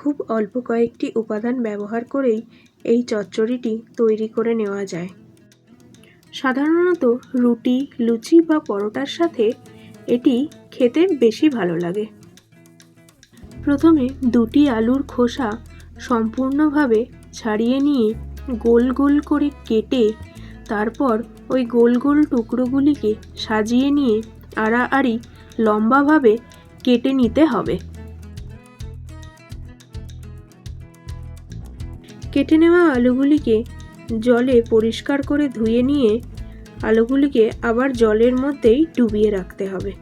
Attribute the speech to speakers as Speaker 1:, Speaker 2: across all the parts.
Speaker 1: খুব অল্প কয়েকটি উপাদান ব্যবহার করেই এই চচ্চড়িটি তৈরি করে নেওয়া যায়। সাধারণত রুটি, লুচি বা পরোটার সাথে এটি খেতে বেশি ভালো লাগে। প্রথমে দুটি আলুর খোসা সম্পূর্ণভাবে ছাড়িয়ে নিয়ে গোল গোল করে কেটে তারপর ওই গোল গোল টুকরোগুলিকে সাজিয়ে নিয়ে আড়াআড়ি লম্বাভাবে কেটে নিতে হবে। কেটে নেওয়া আলুগুলিকে জলে পরিষ্কার করে ধুয়ে নিয়ে আলুগুলিকে আবার জলের মধ্যেই ডুবিয়ে রাখতে হবে।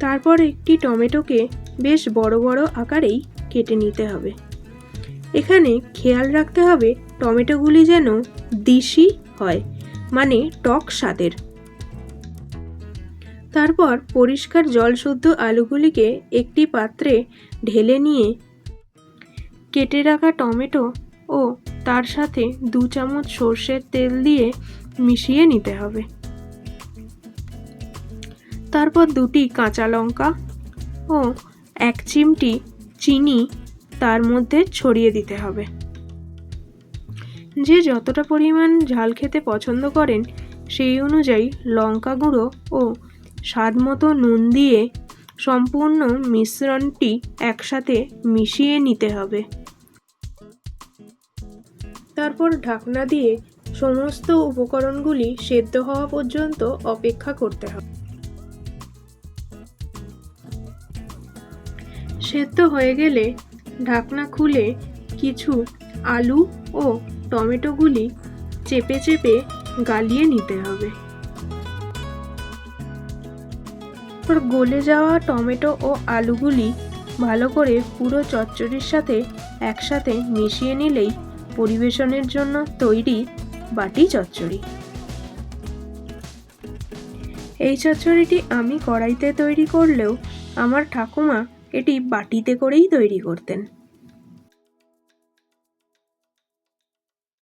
Speaker 1: তারপর একটি টমেটোকে বেশ বড় বড় আকারেই কেটে নিতে হবে। এখানে খেয়াল রাখতে হবে টমেটোগুলি যেন দিশি হয় মানে টক স্বাদের। তারপর পরিষ্কার জলশুদ্ধ আলুগুলিকে একটি পাত্রে ঢেলে নিয়ে কেটে রাখা টমেটো ও তার সাথে দু চামচ সর্ষের তেল দিয়ে মিশিয়ে নিতে হবে। তারপর দুটি কাঁচা লঙ্কা ও এক চিমটি চিনি তার মধ্যে ছড়িয়ে দিতে হবে। যে যতটা পরিমাণ ঝাল খেতে পছন্দ করেন, সেই অনুযায়ী লঙ্কা গুঁড়ো ও স্বাদ মতো নুন দিয়ে সম্পূর্ণ মিশ্রণটি একসাথে মিশিয়ে নিতে হবে। তারপর ঢাকনা দিয়ে সমস্ত উপকরণগুলি সেদ্ধ হওয়া পর্যন্ত অপেক্ষা করতে হবে। সেদ্ধ হয়ে গেলে ঢাকনা খুলে কিছু আলু ও টমেটোগুলি চেপে চেপে গালিয়ে নিতে হবে। গলে যাওয়া টমেটো ও আলুগুলি ভালো করে পুরো চচ্চড়ির সাথে একসাথে মিশিয়ে নিলেই পরিবেশনের জন্য তৈরি বাটি চচ্চড়ি। এই চচ্চড়িটি আমি কড়াইতে তৈরি করলেও আমার ঠাকুমা এটি বাটিতে করেই তৈরি করতেন।